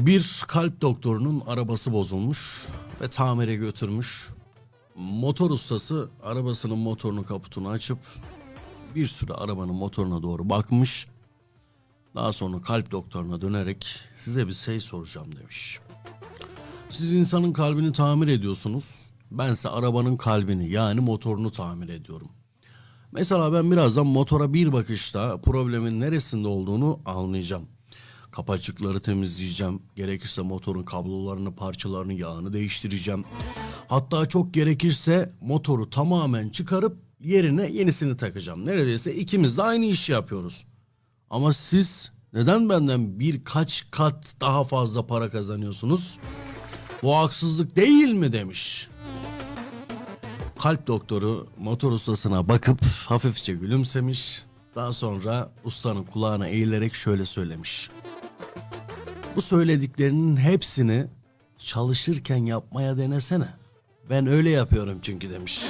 Bir kalp doktorunun arabası bozulmuş ve tamire götürmüş. Motor ustası arabasının motorunu kaputunu açıp bir süre arabanın motoruna doğru bakmış. Daha sonra kalp doktoruna dönerek size bir şey soracağım demiş. Siz insanın kalbini tamir ediyorsunuz. Bense arabanın kalbini yani motorunu tamir ediyorum. Mesela ben birazdan motora bir bakışta problemin neresinde olduğunu anlayacağım. Kapacıkları temizleyeceğim. Gerekirse motorun kablolarını, parçalarını, yağını değiştireceğim. Hatta çok gerekirse motoru tamamen çıkarıp yerine yenisini takacağım. Neredeyse ikimiz de aynı işi yapıyoruz. Ama siz neden benden birkaç kat daha fazla para kazanıyorsunuz? Bu haksızlık değil mi demiş. Kalp doktoru motor ustasına bakıp hafifçe gülümsemiş. Daha sonra ustanın kulağına eğilerek şöyle söylemiş. Bu söylediklerinin hepsini çalışırken yapmaya denesene. Ben öyle yapıyorum çünkü demiş.